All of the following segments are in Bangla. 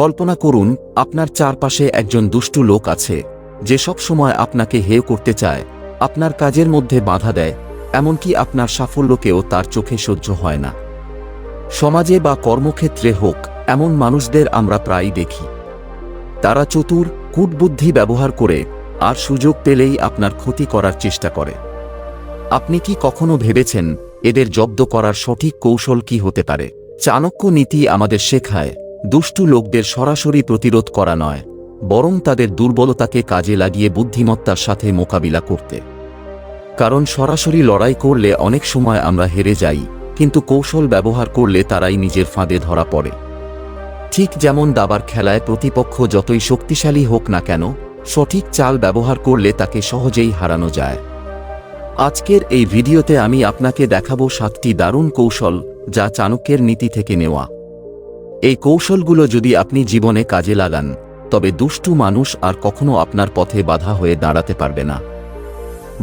কল্পনা করুন, আপনার চারপাশে একজন দুষ্টু লোক আছে, যে সব সময় আপনাকে হেয় করতে চায়, আপনার কাজের মধ্যে বাধা দেয়, এমনকি আপনার সাফল্যকেও তার চোখে সহ্য হয় না। সমাজে বা কর্মক্ষেত্রে হোক, এমন মানুষদের আমরা প্রায়ই দেখি। তারা চতুর, কূটবুদ্ধি ব্যবহার করে, আর সুযোগ পেলেই আপনার ক্ষতি করার চেষ্টা করে। আপনি কি কখনো ভেবেছেন, এদের জব্দ করার সঠিক কৌশল কি হতে পারে? চাণক্য নীতি আমাদের শেখায় দুষ্টু লোকদের সরাসরি প্রতিরোধ করা নয়, বরং তাদের দুর্বলতাকে কাজে লাগিয়ে বুদ্ধিমত্তার সাথে মোকাবিলা করতে। কারণ সরাসরি লড়াই করলে অনেক সময় আমরা হেরে যাই, কিন্তু কৌশল ব্যবহার করলে তারাই নিজের ফাঁদে ধরা পড়ে। ঠিক যেমন দাবার খেলায় প্রতিপক্ষ যতই শক্তিশালী হোক না কেন, সঠিক চাল ব্যবহার করলে তাকে সহজেই হারানো যায়। আজকের এই ভিডিওতে আমি আপনাকে দেখাবো সাতটি দারুণ কৌশল যা চাণক্যের নীতি থেকে নেওয়া। এই কৌশলগুলো যদি আপনি জীবনে কাজে লাগান, তবে দুষ্টু মানুষ আর কখনো আপনার পথে বাধা হয়ে দাঁড়াতে পারবে না।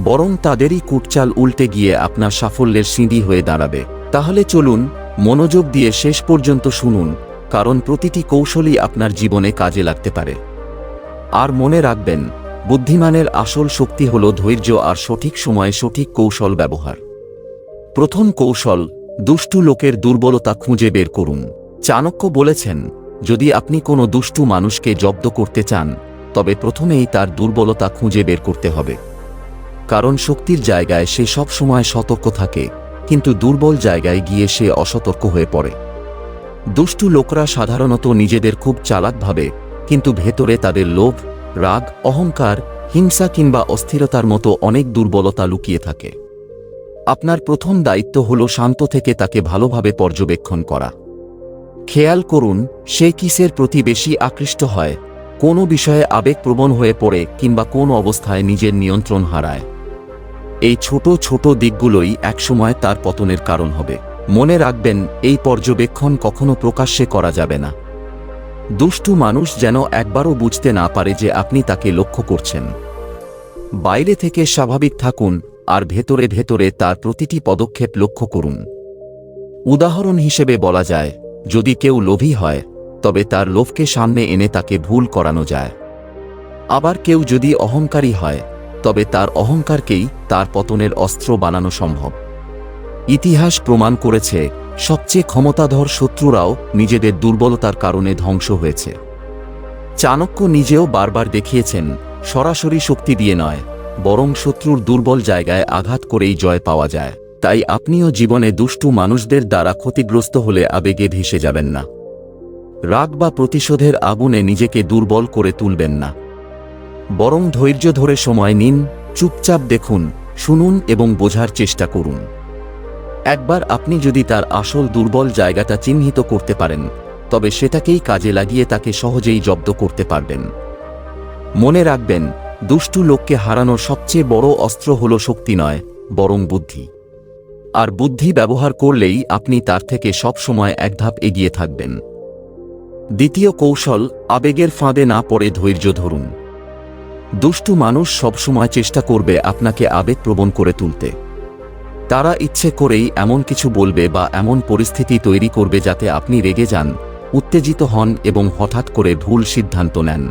বরং তাদেরই কুটচাল উল্টে গিয়ে আপনার সাফল্যের সিঁড়ি হয়ে দাঁড়াবে। তাহলে চলুন, মনোযোগ দিয়ে শেষ পর্যন্ত শুনুন, কারণ প্রতিটি কৌশলই আপনার জীবনে কাজে লাগতে পারে। আর মনে রাখবেন, বুদ্ধিমানের আসল শক্তি হল ধৈর্য আর সঠিক সময়ে সঠিক কৌশল ব্যবহার। প্রথম কৌশল, দুষ্টু লোকের দুর্বলতা খুঁজে বের করুন। চাণক্য বলেছেন, যদি আপনি কোনো দুষ্টু মানুষকে জব্দ করতে চান, তবে প্রথমেই তার দুর্বলতা খুঁজে বের করতে হবে। কারণ শক্তির জায়গায় সে সব সময় সতর্ক থাকে, কিন্তু দুর্বল জায়গায় গিয়ে সে অসতর্ক হয়ে পড়ে। দুষ্টু লোকরা সাধারণত নিজেদের খুব চালাক ভাবে, কিন্তু ভেতরে তাদের লোভ, রাগ, অহংকার, হিংসা কিংবা অস্থিরতার মতো অনেক দুর্বলতা লুকিয়ে থাকে। আপনার প্রথম দায়িত্ব হল শান্ত থেকে তাকে ভালোভাবে পর্যবেক্ষণ করা। খেয়াল করুন, সে কিসের প্রতি বেশি আকৃষ্ট হয়, কোনো বিষয়ে আবেগপ্রবণ হয়ে পড়ে কিংবা কোন অবস্থায় নিজের নিয়ন্ত্রণ হারায়। এই ছোট ছোট দিকগুলোই একসময় তার পতনের কারণ হবে। মনে রাখবেন, এই পর্যবেক্ষণ কখনো প্রকাশ্যে করা যাবে না। দুষ্টু মানুষ যেন একবারও বুঝতে না পারে যে আপনি তাকে লক্ষ্য করছেন। বাইরে থেকে স্বাভাবিক থাকুন আর ভেতরে ভেতরে তার প্রতিটি পদক্ষেপ লক্ষ্য করুন। উদাহরণ হিসেবে বলা যায় যদি কেউ লোভী হয়, তবে তার লোভকে সামনে এনে তাকে ভুল করানো যায়। আবার কেউ যদি অহংকারী হয়, তবে তার অহংকারকেই তার পতনের অস্ত্র বানানো সম্ভব। ইতিহাস প্রমাণ করেছে, সবচেয়ে ক্ষমতাধর শত্রুরাও নিজেদের দুর্বলতার কারণে ধ্বংস হয়েছে। চাণক্য নিজেও বারবার দেখিয়েছেন, সরাসরি শক্তি দিয়ে নয়, বরং শত্রুর দুর্বল জায়গায় আঘাত করেই জয় পাওয়া যায়। তাই আপনিও জীবনে দুষ্টু মানুষদের দ্বারা ক্ষতিগ্রস্ত হলে আবেগে ভেসে যাবেন না। রাগ বা প্রতিশোধের আগুনে নিজেকে দুর্বল করে তুলবেন না। বরং ধৈর্য ধরে সময় নিন, চুপচাপ দেখুন, শুনুন এবং বোঝার চেষ্টা করুন। একবার আপনি যদি তার আসল দুর্বল জায়গাটা চিহ্নিত করতে পারেন, তবে সেটাকেই কাজে লাগিয়ে তাকে সহজেই জব্দ করতে পারবেন। মনে রাখবেন, দুষ্টু লোককে হারানোর সবচেয়ে বড় অস্ত্র হল শক্তি নয়, বরং বুদ্ধি। আর বুদ্ধি ব্যবহার করলেই আপনি তার থেকে সব সময় এক ধাপ এগিয়ে থাকবেন। দ্বিতীয় কৌশল, আবেগের ফাঁদে না পড়ে ধৈর্য ধরুন। দুষ্টু মানুষ সবসময় চেষ্টা করবে আপনাকে আবেগপ্রবণ করে তুলতে। তারা ইচ্ছে করেই এমন কিছু বলবে বা এমন পরিস্থিতি তৈরি করবে যাতে আপনি রেগে যান, উত্তেজিত হন এবং হঠাৎ করে ভুল সিদ্ধান্ত নেন।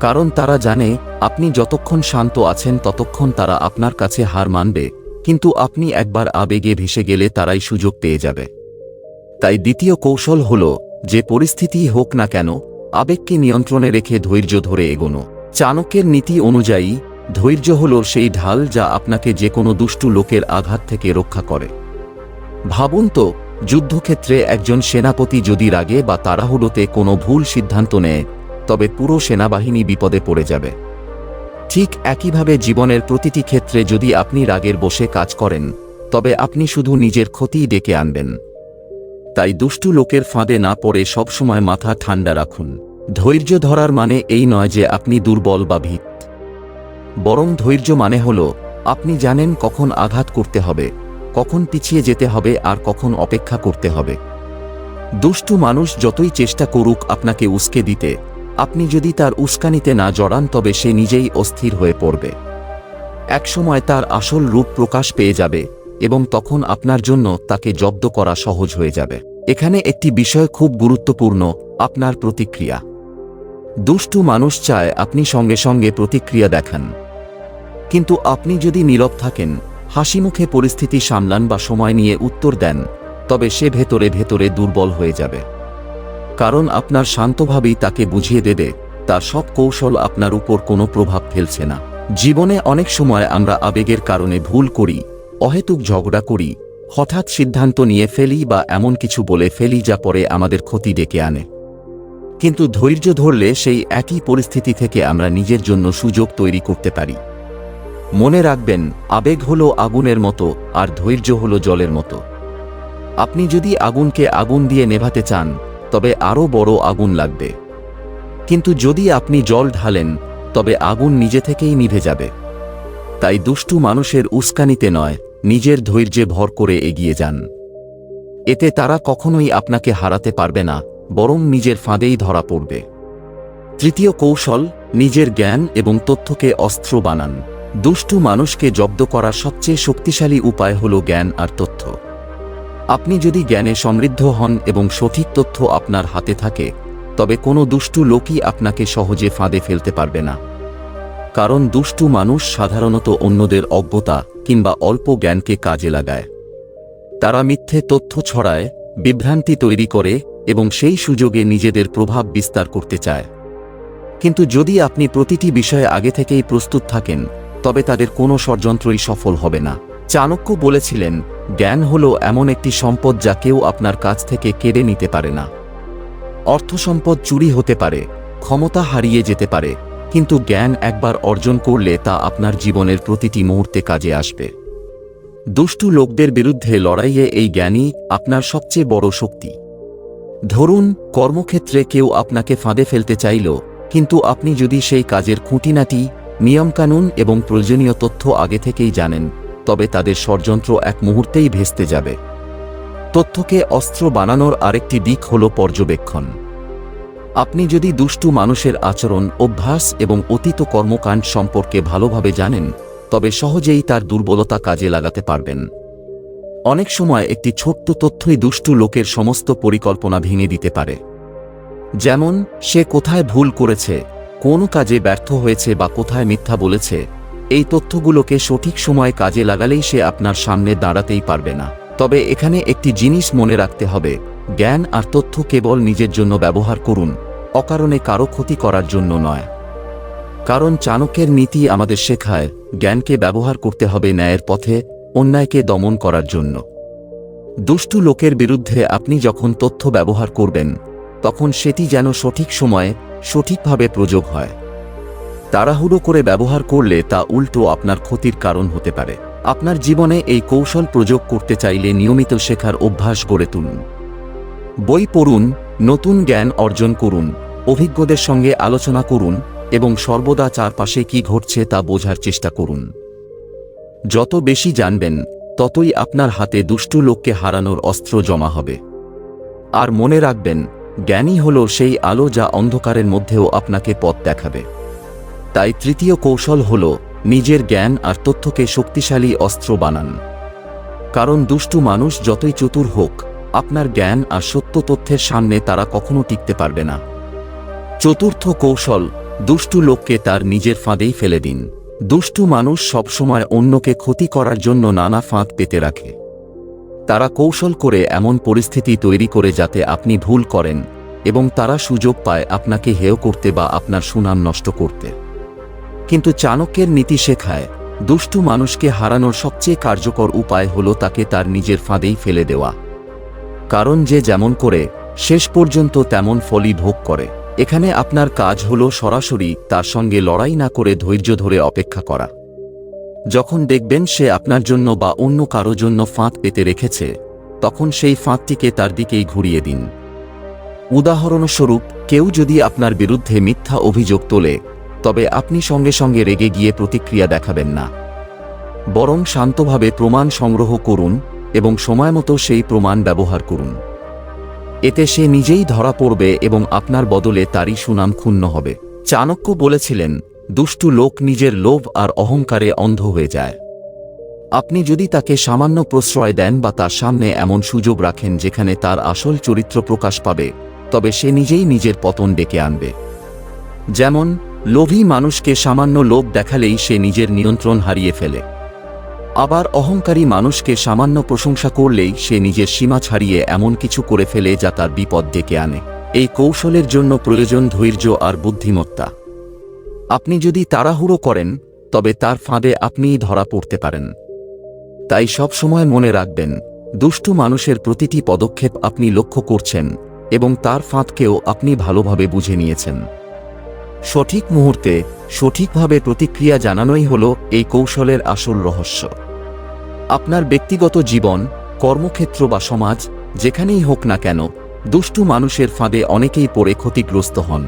কারণ তারা জানে, আপনি যতক্ষণ শান্ত আছেন ততক্ষণ তারা আপনার কাছে হার মানবে। কিন্তু আপনি একবার আবেগে ভেসে গেলে তারাই সুযোগ পেয়ে যাবে। তাই দ্বিতীয় কৌশল হল, যে পরিস্থিতি হোক না কেন, আবেগকে নিয়ন্ত্রণে রেখে ধৈর্য ধরে এগোনো। চাণক্যের নীতি অনুযায়ী, ধৈর্য হল সেই ঢাল যা আপনাকে যে কোনো দুষ্টু লোকের আঘাত থেকে রক্ষা করে। ভাবুন তো, যুদ্ধক্ষেত্রে একজন সেনাপতি যদি রাগে বা তাড়াহুড়োতে কোনো ভুল সিদ্ধান্ত নেয়, তবে পুরো সেনাবাহিনী বিপদে পড়ে যাবে। ঠিক একইভাবে জীবনের প্রতিটি ক্ষেত্রে যদি আপনি রাগের বসে কাজ করেন, তবে আপনি শুধু নিজের ক্ষতিই ডেকে আনবেন। তাই দুষ্টু লোকের ফাঁদে না পড়ে সবসময় মাথা ঠান্ডা রাখুন। ধৈর্য ধরার মানে এই নয় যে আপনি দুর্বল বা ভীত। বরং ধৈর্য মানে হল, আপনি জানেন কখন আঘাত করতে হবে, কখন পিছিয়ে যেতে হবে আর কখন অপেক্ষা করতে হবে। দুষ্টু মানুষ যতই চেষ্টা করুক আপনাকে উস্কে দিতে আপনি যদি তার উস্কানিতে না জড়ান, তবে সে নিজেই অস্থির হয়ে পড়বে। একসময় তার আসল রূপ প্রকাশ পেয়ে যাবে, এবং তখন আপনার জন্য তাকে জব্দ করা সহজ হয়ে যাবে। এখানে একটি বিষয় খুব গুরুত্বপূর্ণ, আপনার প্রতিক্রিয়া। দুষ্টু মানুষ চায় আপনি সঙ্গে সঙ্গে প্রতিক্রিয়া দেখান। কিন্তু আপনি যদি নীরব থাকেন হাসিমুখে পরিস্থিতি সামলান বা সময় নিয়ে উত্তর দেন, তবে সে ভেতরে ভেতরে দুর্বল হয়ে যাবে। কারণ আপনার শান্তভাবেই তাকে বুঝিয়ে দেবে, তার সব কৌশল আপনার উপর কোনো প্রভাব ফেলছে না। জীবনে অনেক সময় আমরা আবেগের কারণে ভুল করি, অহেতুক ঝগড়া করি, হঠাৎ সিদ্ধান্ত নিয়ে ফেলি বা এমন কিছু বলে ফেলি যা পরে আমাদের ক্ষতি ডেকে আনে। কিন্তু ধৈর্য ধরলে সেই একই পরিস্থিতি থেকে আমরা নিজের জন্য সুযোগ তৈরি করতে পারি। মনে রাখবেন, আবেগ হল আগুনের মতো, আর ধৈর্য হল জলের মতো। আপনি যদি আগুনকে আগুন দিয়ে নেভাতে চান তবে আরও বড় আগুন লাগবে। কিন্তু যদি আপনি জল ঢালেন, তবে আগুন নিজে থেকেই নিভে যাবে। তাই দুষ্টু মানুষের উস্কানিতে নয়, নিজের ধৈর্যে ভর করে এগিয়ে যান। এতে তারা কখনোই আপনাকে হারাতে পারবে না, বরং নিজের ফাঁদেই ধরা পড়বে। তৃতীয় কৌশল, নিজের জ্ঞান এবং তথ্যকে অস্ত্র বানান। দুষ্টু মানুষকে জব্দ করার সবচেয়ে শক্তিশালী উপায় হল জ্ঞান আর তথ্য। আপনি যদি জ্ঞানে সমৃদ্ধ হন এবং সঠিক তথ্য আপনার হাতে থাকে, তবে কোনো দুষ্টু লোকই আপনাকে সহজে ফাঁদে ফেলতে পারবে না। কারণ দুষ্টু মানুষ সাধারণত অন্যদের অজ্ঞতা কিংবা অল্প জ্ঞানকে কাজে লাগায়। তারা মিথ্যে তথ্য ছড়ায়, বিভ্রান্তি তৈরি করে এবং সেই সুযোগে নিজেদের প্রভাব বিস্তার করতে চায়। কিন্তু যদি আপনি প্রতিটি বিষয়ে আগে থেকেই প্রস্তুত থাকেন, তবে তাদের কোনো ষড়যন্ত্রই সফল হবে না। চাণক্য বলেছিলেন, জ্ঞান হল এমন একটি সম্পদ যা কেউ আপনার কাছ থেকে কেড়ে নিতে পারে না। অর্থ সম্পদ চুরি হতে পারে, ক্ষমতা হারিয়ে যেতে পারে, কিন্তু জ্ঞান একবার অর্জন করলে তা আপনার জীবনের প্রতিটি মুহূর্তে কাজে আসবে। দুষ্টু লোকদের বিরুদ্ধে লড়াইয়ে এই জ্ঞানই আপনার সবচেয়ে বড় শক্তি। ধরুন, কর্মক্ষেত্রে কেউ আপনাকে ফাঁদে ফেলতে চাইল, কিন্তু আপনি যদি সেই কাজের খুঁটিনাটি, নিয়মকানুন এবং প্রয়োজনীয় তথ্য আগে থেকেই জানেন তবে তাদের ষড়যন্ত্র এক মুহূর্তেই ভেস্তে যাবে। তথ্যকে অস্ত্র বানানোর আরেকটি দিক হল পর্যবেক্ষণ। আপনি যদি দুষ্টু মানুষের আচরণ, অভ্যাস এবং অতীত কর্মকাণ্ড সম্পর্কে ভালোভাবে জানেন, তবে সহজেই তার দুর্বলতা কাজে লাগাতে পারবেন। অনেক সময় একটি ছোট্ট তথ্যই দুষ্টু লোকের সমস্ত পরিকল্পনা ভেঙে দিতে পারে। যেমন, সে কোথায় ভুল করেছে, কোন কাজে ব্যর্থ হয়েছে বা কোথায় মিথ্যা বলেছে এই তথ্যগুলোকে সঠিক সময়ে কাজে লাগালেই সে আপনার সামনে দাঁড়াতেই পারবে না। তবে এখানে একটি জিনিস মনে রাখতে হবে, জ্ঞান আর তথ্য কেবল নিজের জন্য ব্যবহার করুন, অকারণে কারও ক্ষতি করার জন্য নয়। কারণ চাণক্যের নীতি আমাদের শেখায়, জ্ঞানকে ব্যবহার করতে হবে ন্যায়ের পথে, অন্যায়কে দমন করার জন্য। দুষ্টু লোকের বিরুদ্ধে আপনি যখন তথ্য ব্যবহার করবেন, তখন সেটি যেন সঠিক সময়ে, সঠিকভাবে প্রযোগ হয়। তাড়াহুড়ো করে ব্যবহার করলে তা উল্টো আপনার ক্ষতির কারণ হতে পারে। আপনার জীবনে এই কৌশল প্রয়োগ করতে চাইলে নিয়মিত শেখার অভ্যাস গড়ে তুলুন। বই পড়ুন, নতুন জ্ঞান অর্জন করুন, অভিজ্ঞদের সঙ্গে আলোচনা করুন এবং সর্বদা চারপাশে কি ঘটছে তা বোঝার চেষ্টা করুন। যত বেশি জানবেন, ততই আপনার হাতে দুষ্টু লোককে হারানোর অস্ত্র জমা হবে। আর মনে রাখবেন জ্ঞানী হল সেই আলো যা অন্ধকারের মধ্যেও আপনাকে পথ দেখাবে। তাই তৃতীয় কৌশল হল নিজের জ্ঞান আর তথ্যকে শক্তিশালী অস্ত্র বানান। কারণ দুষ্টু মানুষ যতই চতুর হোক, আপনার জ্ঞান আর সত্য তথ্যের সামনে তারা কখনো টিকতে পারবে না। চতুর্থ কৌশল, দুষ্টু লোককে তার নিজের ফাঁদেই ফেলে দিন। দুষ্টু মানুষ সবসময় অন্যকে ক্ষতি করার জন্য নানা ফাঁদ পেতে রাখে। তারা কৌশল করে এমন পরিস্থিতি তৈরি করে যাতে আপনি ভুল করেন এবং তারা সুযোগ পায় আপনাকে হেয় করতে বা আপনার সুনাম নষ্ট করতে। কিন্তু চাণক্যের নীতি শেখায়, দুষ্টু মানুষকে হারানোর সবচেয়ে কার্যকর উপায় হল তাকে তার নিজের ফাঁদেই ফেলে দেওয়া। কারণ যে যেমন করে, শেষ পর্যন্ত তেমন ফলই ভোগ করে। এখানে আপনার কাজ হল সরাসরি তার সঙ্গে লড়াই না করে ধৈর্য ধরে অপেক্ষা করা। যখন দেখবেন সে আপনার জন্য বা অন্য কারও জন্য ফাঁদ পেতে রেখেছে, তখন সেই ফাঁদটিকে তার দিকেই ঘুরিয়ে দিন। উদাহরণস্বরূপ, কেউ যদি আপনার বিরুদ্ধে মিথ্যা অভিযোগ তোলে তবে আপনি সঙ্গে সঙ্গে রেগে গিয়ে প্রতিক্রিয়া দেখাবেন না। বরং শান্তভাবে প্রমাণ সংগ্রহ করুন এবং সময়মতো সেই প্রমাণ ব্যবহার করুন। এতে সে নিজেই ধরা পড়বে এবং আপনার বদলে তারই সুনাম ক্ষুণ্ণ হবে। চাণক্য বলেছিলেন, দুষ্টু লোক নিজের লোভ আর অহংকারে অন্ধ হয়ে যায়। আপনি যদি তাকে সামান্য প্রশ্রয় দেন বা তার সামনে এমন সুযোগ রাখেন যেখানে তার আসল চরিত্র প্রকাশ পাবে, তবে সে নিজেই নিজের পতন ডেকে আনবে। যেমন লোভী মানুষকে সামান্য লোভ দেখালেই সে নিজের নিয়ন্ত্রণ হারিয়ে ফেলে। আবার অহংকারী মানুষকে সামান্য প্রশংসা করলেই সে নিজের সীমা ছাড়িয়ে এমন কিছু করে ফেলে যা তার বিপদ ডেকে আনে। এই কৌশলের জন্য প্রয়োজন ধৈর্য আর বুদ্ধিমত্তা। আপনি যদি তাড়াহুড়ো করেন, তবে তার ফাঁদে আপনিই ধরা পড়তে পারেন। তাই সব সময় মনে রাখবেন, দুষ্টু মানুষের প্রতিটি পদক্ষেপ আপনি লক্ষ্য করছেন এবং তার ফাঁদকেও আপনি ভালোভাবে বুঝে নিয়েছেন। সঠিক মুহূর্তে সঠিকভাবে প্রতিক্রিয়া জানানোই হল এই কৌশলের আসল রহস্য। আপনার ব্যক্তিগত জীবন, কর্মক্ষেত্র বা সমাজ, যেখানেই হোক না কেন, দুষ্টু মানুষের ফাঁদে অনেকেই পড়ে ক্ষতিগ্রস্ত হন।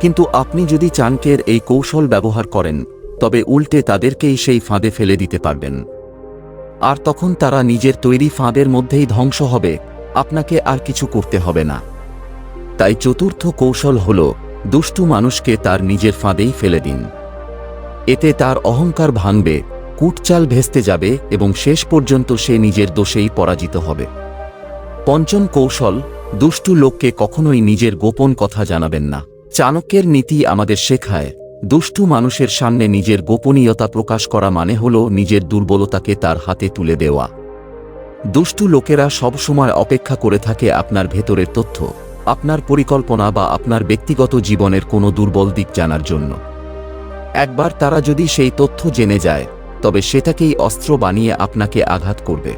কিন্তু আপনি যদি চানকের এই কৌশল ব্যবহার করেন, তবে উল্টে তাদেরকেই সেই ফাঁদে ফেলে দিতে পারবেন। আর তখন তারা নিজের তৈরি ফাঁদের মধ্যেই ধ্বংস হবে, আপনাকে আর কিছু করতে হবে না। তাই চতুর্থ কৌশল হল দুষ্টু মানুষকে তার নিজের ফাঁদেই ফেলে দিন। এতে তার অহংকার ভাঙবে, কুটচাল ভেস্তে যাবে এবং শেষ পর্যন্ত সে নিজের দোষেই পরাজিত হবে। পঞ্চম কৌশল, দুষ্টু লোককে কখনোই নিজের গোপন কথা জানাবেন না। চাণক্যের নীতি আমাদের শেখায়, দুষ্টু মানুষের সামনে নিজের গোপনীয়তা প্রকাশ করা মানে হল নিজের দুর্বলতাকে তার হাতে তুলে দেওয়া। দুষ্টু লোকেরা সবসময় অপেক্ষা করে থাকে আপনার ভেতরের তথ্য। আপনার পরিকল্পনা বা আপনার ব্যক্তিগত জীবনের কোনো দুর্বল দিক জানার জন্য। একবার তারা যদি সেই তথ্য জেনে যায়, তবে সেটাকেই অস্ত্র বানিয়ে আপনাকে আঘাত করবে।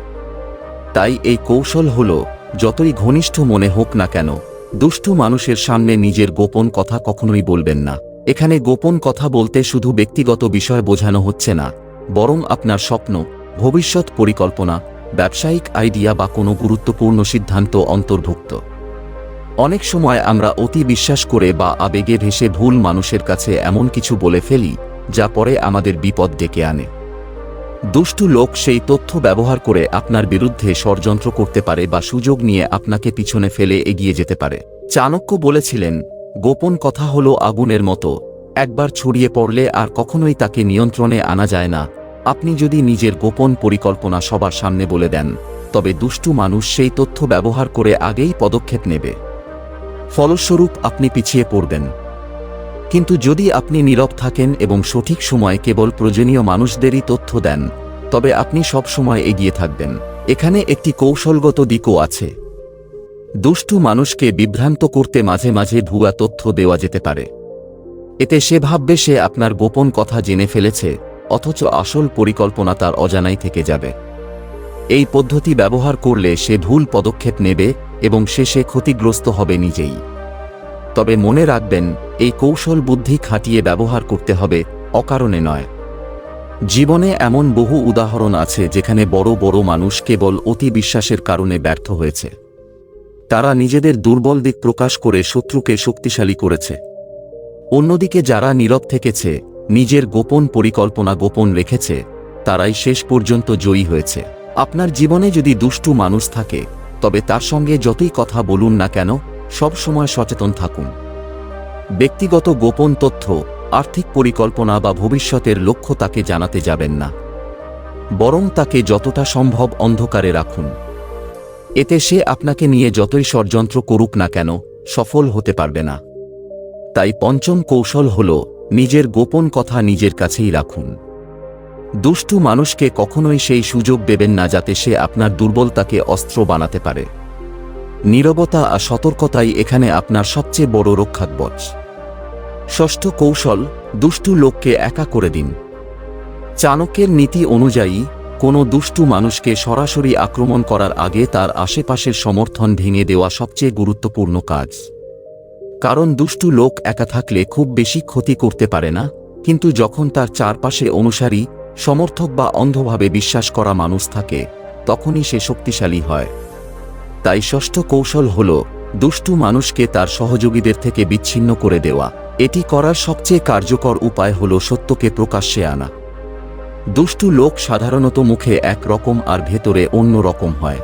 তাই এই কৌশল হল, যতই ঘনিষ্ঠ মনে হোক না কেন, দুষ্টু মানুষের সামনে নিজের গোপন কথা কখনোই বলবেন না। এখানে গোপন কথা বলতে শুধু ব্যক্তিগত বিষয় বোঝানো হচ্ছে না, বরং আপনার স্বপ্ন, ভবিষ্যৎ পরিকল্পনা, ব্যবসায়িক আইডিয়া বা কোনো গুরুত্বপূর্ণ সিদ্ধান্ত অন্তর্ভুক্ত। অনেক সময় আমরা অতি বিশ্বাস করে বা আবেগে ভেসে ভুল মানুষের কাছে এমন কিছু বলে ফেলি, যা পরে আমাদের বিপদ ডেকে আনে। দুষ্টু লোক সেই তথ্য ব্যবহার করে আপনার বিরুদ্ধে ষড়যন্ত্র করতে পারে বা সুযোগ নিয়ে আপনাকে পিছনে ফেলে এগিয়ে যেতে পারে। চাণক্য বলেছিলেন, গোপন কথা হল আগুনের মতো। একবার ছড়িয়ে পড়লে আর কখনোই তাকে নিয়ন্ত্রণে আনা যায় না। আপনি যদি নিজের গোপন পরিকল্পনা সবার সামনে বলে দেন, তবে দুষ্টু মানুষ সেই তথ্য ব্যবহার করে আগেই পদক্ষেপ নেবে। ফলস্বরূপ আপনি পিছিয়ে পড়বেন। কিন্তু যদি আপনি নীরব থাকেন এবং সঠিক সময়ে কেবল প্রয়োজনীয় মানুষদেরই তথ্য দেন, তবে আপনি সব সময় এগিয়ে থাকবেন। এখানে একটি কৌশলগত দিকও আছে। দুষ্টু মানুষকে বিভ্রান্ত করতে মাঝে মাঝে ভুয়া তথ্য দেওয়া যেতে পারে। এতে সে ভাববে সে আপনার গোপন কথা জেনে ফেলেছে, অথচ আসল পরিকল্পনা তার অজানাই থেকে যাবে। এই পদ্ধতি ব্যবহার করলে সে ভুল পদক্ষেপ নেবে এবং শেষে ক্ষতিগ্রস্ত হবে নিজেই। তবে মনে রাখবেন, এই কৌশল বুদ্ধি খাটিয়ে ব্যবহার করতে হবে, অকারণে নয়। জীবনে এমন বহু উদাহরণ আছে যেখানে বড় বড় মানুষ কেবল অতি বিশ্বাসের কারণে ব্যর্থ হয়েছে। তারা নিজেদের দুর্বল দিক প্রকাশ করে শত্রুকে শক্তিশালী করেছে। অন্যদিকে যারা নীরব থেকেছে, নিজের গোপন পরিকল্পনা গোপন রেখেছে, তারাই শেষ পর্যন্ত জয়ী হয়েছে। আপনার জীবনে যদি দুষ্টু মানুষ থাকে, তবে তার সঙ্গে যতই কথা বলুন না কেন, সব সময় সচেতন থাকুন। ব্যক্তিগত গোপন তথ্য, আর্থিক পরিকল্পনা বা ভবিষ্যতের লক্ষ্য তাকে জানাতে যাবেন না। বরং তাকে যতটা সম্ভব অন্ধকারে রাখুন। এতে সে আপনাকে নিয়ে যতই ষড়যন্ত্র করুক না কেন, সফল হতে পারবে না। তাই পঞ্চম কৌশল হল, নিজের গোপন কথা নিজের কাছেই রাখুন। দুষ্টু মানুষকে কখনোই সেই সুযোগ দেবেন না যাতে সে আপনার দুর্বলতাকে অস্ত্র বানাতে পারে। নীরবতা আর সতর্কতাই এখানে আপনার সবচেয়ে বড় রক্ষাকবচ ষষ্ঠ কৌশল, দুষ্টু লোককে একা করে দিন। চাণক্যের নীতি অনুযায়ী, কোনো দুষ্টু মানুষকে সরাসরি আক্রমণ করার আগে তার আশেপাশের সমর্থন ভেঙে দেওয়া সবচেয়ে গুরুত্বপূর্ণ কাজ। কারণ দুষ্টু লোক একা থাকলে খুব বেশি ক্ষতি করতে পারে না, কিন্তু যখন তার চারপাশে অনুসারী সমর্থক বা অন্ধভাবে বিশ্বাস করা মানুষ থাকে, তখনই সে শক্তিশালী হয়। তাই ষষ্ঠ কৌশল হল, দুষ্টু মানুষকে তার সহযোগীদের থেকে বিচ্ছিন্ন করে দেওয়া। এটি করার সবচেয়ে কার্যকর উপায় হল সত্যকে প্রকাশ্যে আনা। দুষ্টু লোক সাধারণত মুখে এক রকম আর ভেতরে অন্য রকম হয়।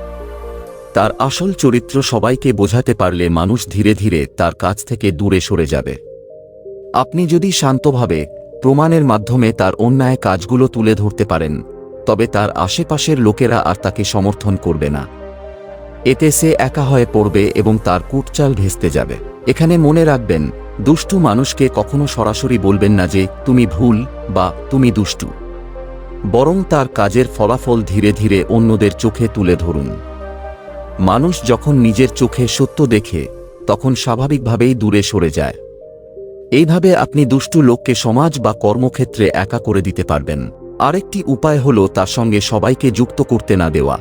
তার আসল চরিত্র সবাইকে বোঝাতে পারলে মানুষ ধীরে ধীরে তার কাছ থেকে দূরে সরে যাবে। আপনি যদি শান্তভাবে প্রমাণের মাধ্যমে তার অন্যায় কাজগুলো তুলে ধরতে পারেন, তবে তার আশেপাশের লোকেরা আর তাকে সমর্থন করবে না। এতে সে একা হয়ে পড়বে এবং তার কুটচাল ভেস্তে যাবে। এখানে মনে রাখবেন, দুষ্টু মানুষকে কখনো সরাসরি বলবেন না যে, তুমি ভুল বা, তুমি দুষ্টু বরং তার কাজের ফলাফল ধীরে ধীরে অন্যদের চোখে তুলে ধরুন। মানুষ যখন নিজের চোখে সত্য দেখে, তখন স্বাভাবিকভাবেই দূরে সরে যায়। এইভাবে আপনি দুষ্টু লোককে সমাজ বা কর্মক্ষেত্রে একা করে দিতে পারবেন। আরেকটি উপায় হল তার সঙ্গে সবাইকে যুক্ত করতে না দেওয়া।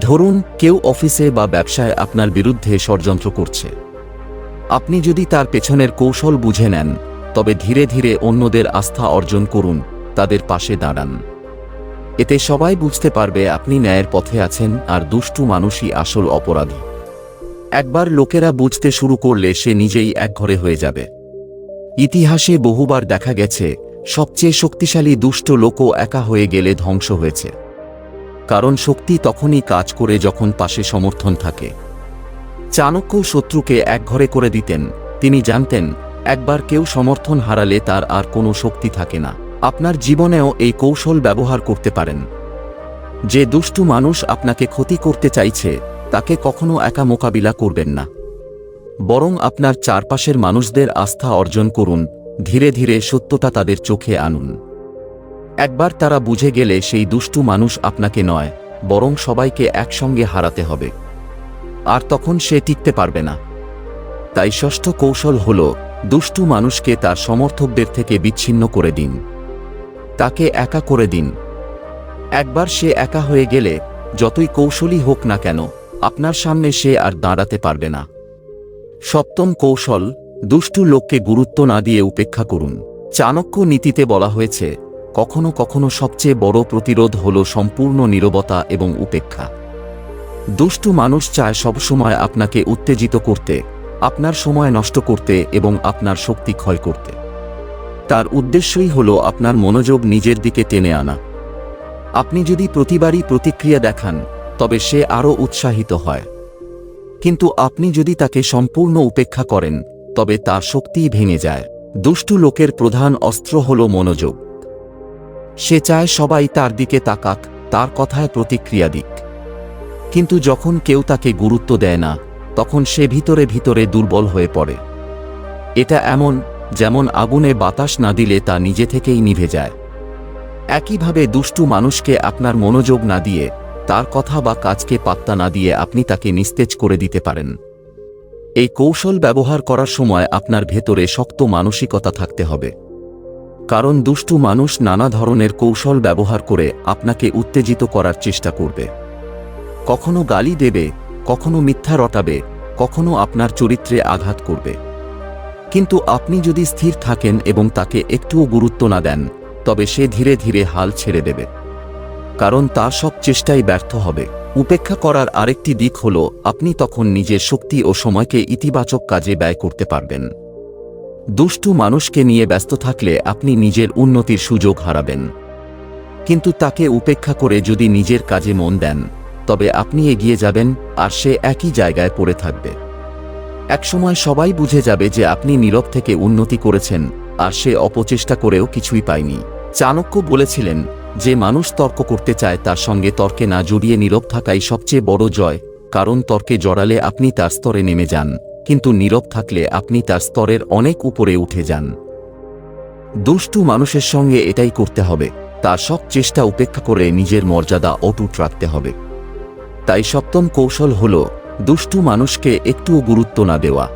ধরুন, কেউ অফিসে বা ব্যবসায় আপনার বিরুদ্ধে ষড়যন্ত্র করছে। আপনি যদি তার পেছনের কৌশল বুঝে নেন, তবে ধীরে ধীরে অন্যদের আস্থা অর্জন করুন, তাদের পাশে দাঁড়ান। এতে সবাই বুঝতে পারবে আপনি ন্যায়ের পথে আছেন আর দুষ্টু মানুষই আসল অপরাধী। একবার লোকেরা বুঝতে শুরু করলে সে নিজেই একঘরে হয়ে যাবে। ইতিহাসে বহুবার দেখা গেছে, সবচেয়ে শক্তিশালী দুষ্ট লোকও একা হয়ে গেলে ধ্বংস হয়েছে। কারণ শক্তি তখনই কাজ করে যখন পাশে সমর্থন থাকে। চাণক্য শত্রুকে একঘরে করে দিতেন, তিনি জানতেন, একবার কেউ সমর্থন হারালে তার আর কোনো শক্তি থাকে না। আপনার জীবনেও এই কৌশল ব্যবহার করতে পারেন। যে দুষ্টু মানুষ আপনাকে ক্ষতি করতে চাইছে, তাকে কখনো একা মোকাবিলা করবেন না। বরং আপনার চারপাশের মানুষদের আস্থা অর্জন করুন, ধীরে ধীরে সত্যটা তাদের চোখে আনুন। একবার তারা বুঝে গেলে সেই দুষ্টু মানুষ আপনাকে নয়, বরং সবাইকে একসঙ্গে হারাতে হবে। আর তখন সে টিকতে পারবে না। তাই ষষ্ঠ কৌশল হল, দুষ্টু মানুষকে তার সমর্থকদের থেকে বিচ্ছিন্ন করে দিন। তাকে একা করে দিন। একবার সে একা হয়ে গেলে, যতই কৌশলী হোক না কেন, আপনার সামনে সে আর দাঁড়াতে পারবে না। সপ্তম কৌশল, দুষ্টু লোককে গুরুত্ব না দিয়ে উপেক্ষা করুন। চাণক্য নীতিতে বলা হয়েছে, কখনো কখনো সবচেয়ে বড় প্রতিরোধ হল সম্পূর্ণ নীরবতা এবং উপেক্ষা। দুষ্টু মানুষ চায় সবসময় আপনাকে উত্তেজিত করতে, আপনার সময় নষ্ট করতে এবং আপনার শক্তি ক্ষয় করতে। তার উদ্দেশ্যই হল আপনার মনোযোগ নিজের দিকে টেনে আনা। আপনি যদি প্রতিবারই প্রতিক্রিয়া দেখান, তবে সে আরও উৎসাহিত হয়। কিন্তু আপনি যদি তাকে সম্পূর্ণ উপেক্ষা করেন, তবে তার শক্তিই ভেঙে যায়। দুষ্টু লোকের প্রধান অস্ত্র হল মনোযোগ। সে চায় সবাই তার দিকে তাকাক, তার কথায় প্রতিক্রিয়া দিক। কিন্তু যখন কেউ তাকে গুরুত্ব দেয় না, তখন সে ভিতরে ভিতরে দুর্বল হয়ে পড়ে। এটা এমন, যেমন আগুনে বাতাস না দিলে তা নিজে থেকেই নিভে যায়। একইভাবে দুষ্টু মানুষকে আপনার মনোযোগ না দিয়ে তার কথা বা কাজকে পাত্তা না দিয়ে আপনি তাকে নিস্তেজ করে দিতে পারেন। এই কৌশল ব্যবহার করার সময় আপনার ভেতরে শক্ত মানসিকতা থাকতে হবে। কারণ দুষ্টু মানুষ নানা ধরনের কৌশল ব্যবহার করে আপনাকে উত্তেজিত করার চেষ্টা করবে। কখনো গালি দেবে, কখনো মিথ্যা রটাবে, কখনো আপনার চরিত্রে আঘাত করবে। কিন্তু আপনি যদি স্থির থাকেন এবং তাকে একটুও গুরুত্ব না দেন, তবে সে ধীরে ধীরে হাল ছেড়ে দেবে। কারণ তার সব চেষ্টাই ব্যর্থ হবে। উপেক্ষা করার আরেকটি দিক হল, আপনি তখন নিজের শক্তি ও সময়কে ইতিবাচক কাজে ব্যয় করতে পারবেন। দুষ্টু মানুষকে নিয়ে ব্যস্ত থাকলে আপনি নিজের উন্নতির সুযোগ হারাবেন। কিন্তু তাকে উপেক্ষা করে যদি নিজের কাজে মন দেন, তবে আপনি এগিয়ে যাবেন আর সে একই জায়গায় পড়ে থাকবে। একসময় সবাই বুঝে যাবে যে আপনি নীরব থেকে উন্নতি করেছেন, আর সে অপচেষ্টা করেও কিছুই পায়নি। চাণক্য বলেছিলেন যে মানুষ তর্ক করতে চায় তার সঙ্গে তর্কে না জড়িয়ে নীরব থাকাই সবচেয়ে বড় জয়, কারণ তর্কে জড়ালে আপনি তার স্তরে নেমে যান, কিন্তু নীরব থাকলে আপনি তার স্তরের অনেক উপরে উঠে যান। দুষ্টু মানুষের সঙ্গে এটাই করতে হবে, তার সব চেষ্টা উপেক্ষা করে নিজের মর্যাদা অটুট রাখতে হবে। তাই সপ্তম কৌশল হল, দুষ্টু মানুষকে একটুও গুরুত্ব না দেওয়া।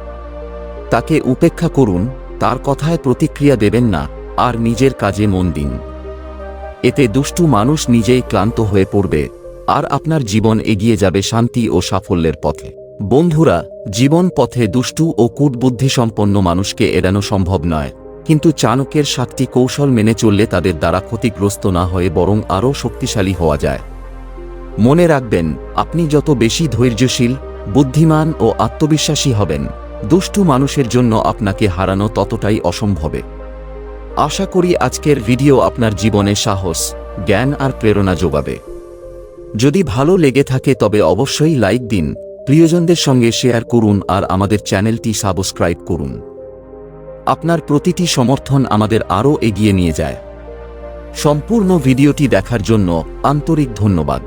তাকে উপেক্ষা করুন, তার কথায় প্রতিক্রিয়া দেবেন না, আর নিজের কাজে মন দিন। এতে দুষ্টু মানুষ নিজেই ক্লান্ত হয়ে পড়বে, আর আপনার জীবন এগিয়ে যাবে শান্তি ও সাফল্যের পথে। বন্ধুরা, জীবন পথে দুষ্টু ও কূটবুদ্ধিসম্পন্ন মানুষকে এড়ানো সম্ভব নয়, কিন্তু চাণকের সাতটি কৌশল মেনে চললে তাদের দ্বারা ক্ষতিগ্রস্ত না হয়ে বরং আরও শক্তিশালী হওয়া যায়। মনে রাখবেন, আপনি যত বেশি ধৈর্যশীল, বুদ্ধিমান ও আত্মবিশ্বাসী হবেন, দুষ্টু মানুষের জন্য আপনাকে হারানো ততটাই অসম্ভবে। আশা করি আজকের ভিডিও আপনার জীবনে সাহস, জ্ঞান আর প্রেরণা যোগাবে। যদি ভালো লেগে থাকে তবে অবশ্যই লাইক দিন, প্রিয়জনদের সঙ্গে শেয়ার করুন আর আমাদের চ্যানেলটি সাবস্ক্রাইব করুন। আপনার প্রতিটি সমর্থন আমাদের আরও এগিয়ে নিয়ে যায়। সম্পূর্ণ ভিডিওটি দেখার জন্য আন্তরিক ধন্যবাদ।